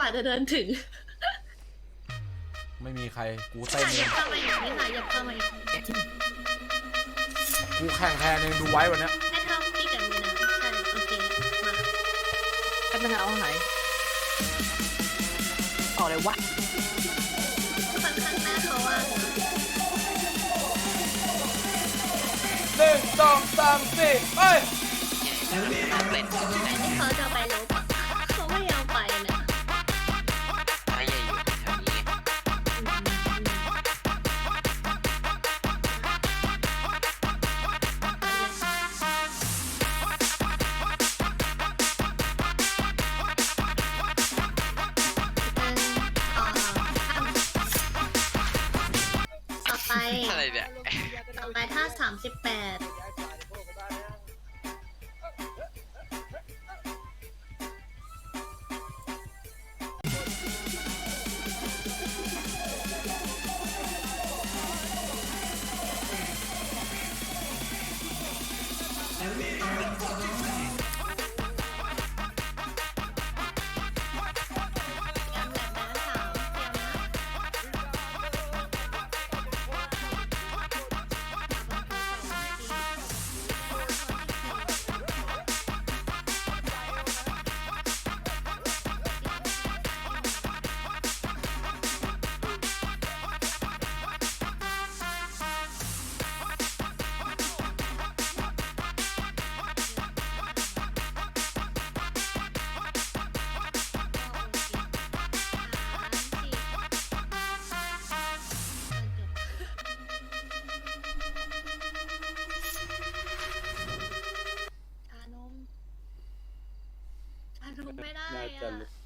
กว่าจะเดินถึงไม่มีใครกูนี่เต้นค่ะเอหยังบเข้ามาอีกนี่ค่ะหยับเข้ามาอีกกูแข่งแทนเองดูไว้วันเนี้ยให้เท่าพี่กับมีนาใช่โอเคมาแป๊บนึงนะเอาไหนออกเลยวะคนข้างหน้าเขาว่างหนึ่งสองสามสี่เอ้ยแต่ที่เขาจะไปลบ ไป อะไรเนี่ยต่อไปท่าสามสิบแปด ชานมชานมไม่ได้น่าจะอะ